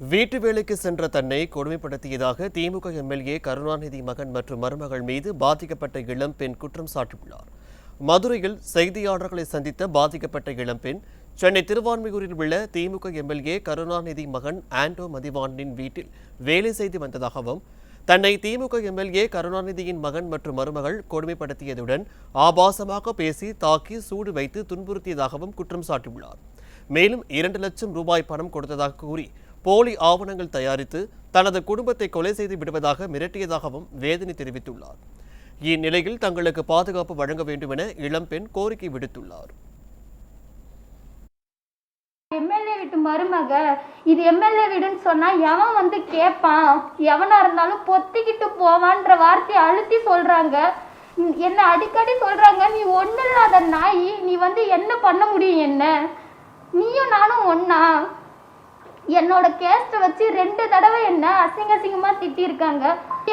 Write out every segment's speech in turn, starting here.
வீட்டு வேலைக்கு சென்ற தன்னை கொடுமைப்படுத்தியதாக திமுக எம்எல்ஏ கருணாநிதி மகன் மற்றும் மருமகள் மீது பாதிக்கப்பட்ட இளம்பெண் குற்றம் சாட்டியுள்ளார். மதுரையில் செய்தியாளர்களை சந்தித்த பாதிக்கப்பட்ட இளம்பெண் சென்னை திருவான்மியூரில் உள்ள திமுக எம்எல்ஏ கருணாநிதி மகன் ஆண்டோ மதிவாணனின் வீட்டில் வேலை செய்து வந்ததாகவும் தன்னை திமுக எம்எல்ஏ கருணாநிதியின் மகன் மற்றும் மருமகள் கொடுமைப்படுத்தியதுடன் ஆபாசமாக பேசி தாக்கி சூடு வைத்து துன்புறுத்தியதாகவும் குற்றம் சாட்டியுள்ளார். மேலும் இரண்டு லட்சம் ரூபாய் பணம் கொடுத்ததாக கூறி போலி ஆவணங்கள் தயாரித்து தனது குடும்பத்தை கொலை செய்து விடுவதாக மிரட்டியதாகவும் வேதனை தெரிவித்துள்ளார். இந்நிலையில் தங்களுக்கு பாதுகாப்பு வழங்க வேண்டும் என இளம்பெண் கோரிக்கை விடுத்துள்ளார். எம்எல்ஏ வீட்டு மருமக இது எம்எல்ஏ வீடுன்னு சொன்னா எவன் வந்து கேட்பான் எவனா இருந்தாலும் பொத்திக்கிட்டு போவான்ற வார்த்தையை அழுத்தி சொல்றாங்க. என்ன அடிக்கடி சொல்றாங்க நீ ஒண்ணு இல்லாத நாய் நீ வந்து என்ன பண்ண முடியும் என்ன? நீயும் நானும் ஒன்னா என்னோட கேஸ்ட வச்சு ரெண்டு தடவை என்ன அசிங்க அசிங்கமா திட்டியிருக்காங்க.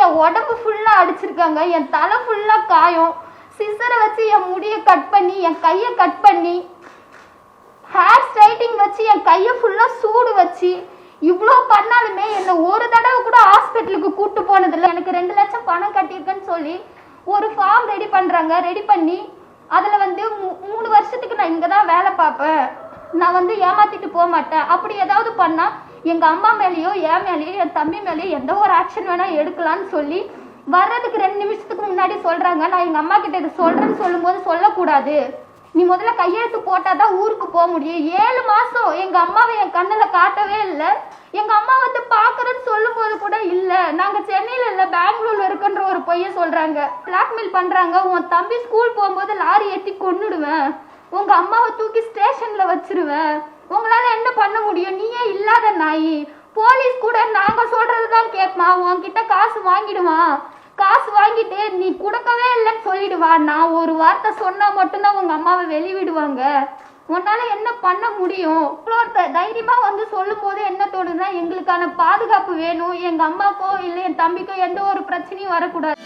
என் உடம்பு ஃபுல்லா அடிச்சிருக்காங்க. என் தலை ஃபுல்லா காயம். சிசரை வச்சு என் முடியை கட் பண்ணி என் கையை கட் பண்ணி ஹேர் ஸ்ட்ரைட்டிங் வச்சு என் கையை ஃபுல்லாக சூடு வச்சு இவ்வளோ பண்ணாலுமே என்னை ஒரு தடவை கூட ஹாஸ்பிட்டலுக்கு கூட்டு போனதில்லை. எனக்கு ரெண்டு லட்சம் பணம் கட்டியிருக்கேன்னு சொல்லி ஒரு ஃபார்ம் ரெடி பண்ணுறாங்க ரெடி பண்ணி அதில் வந்து மூணு வருஷத்துக்கு நான் இங்கே தான் வேலை பார்ப்பேன். நான் வந்து ஏமாத்திட்டு போக மாட்டேன். அப்படி ஏதாவது பண்ணால் எங்கள் அம்மா மேலேயோ என் மேலேயோ என் தம்பி மேலேயோ எந்த ஒரு ஆக்ஷன் வேணால் எடுக்கலாம்னு சொல்லி வர்றதுக்கு ரெண்டு நிமிஷத்துக்கு முன்னாடி சொல்கிறாங்க நான் எங்கள் அம்மா கிட்ட இது சொல்கிறேன்னு சொல்லும்போது சொல்லக்கூடாது. நீ முதல்ல கையெழுத்து போட்டாதான் ஊருக்கு போக முடியும். ஏழு மாசம் எங்க அம்மாவை என் கண்ணுல காட்டவே இல்லை. எங்க அம்மா வந்து பாக்குறேன்னு சொல்லும் போது கூட இல்ல. நாங்க சென்னையில இல்ல பெங்களூர்ல இருக்குன்ற ஒரு பொய்ய சொல்றாங்க. பிளாக்மெயில் பண்றாங்க. உன் தம்பி ஸ்கூல் போகும்போது லாரி ஏற்றி கொன்னுடுவேன். உங்க அம்மாவை தூக்கி ஸ்டேஷன்ல வச்சிருவேன் உங்களால என்ன பண்ண முடியும்? நீயே இல்லாத நாய். போலீஸ் கூட நாங்க சொல்றதுதான் கேட்பான் உன்கிட்ட காசு வாங்கிடுவான் காசு வாங்கிட்டு நீ கொடுக்கவே இல்லைன்னு சொல்லிடுவா. நான் ஒரு வார்த்தை சொன்னா மட்டும்தான் உங்க அம்மாவை வெளிவிடுவாங்க. உன்னால என்ன பண்ண முடியும்? தைரியமா வந்து சொல்லும் போது என்ன தோணுதுன்னா எங்களுக்கான பாதுகாப்பு வேணும். எங்க அம்மாக்கோ இல்லை என் தம்பிக்கோ எந்த ஒரு பிரச்சனையும் வரக்கூடாது.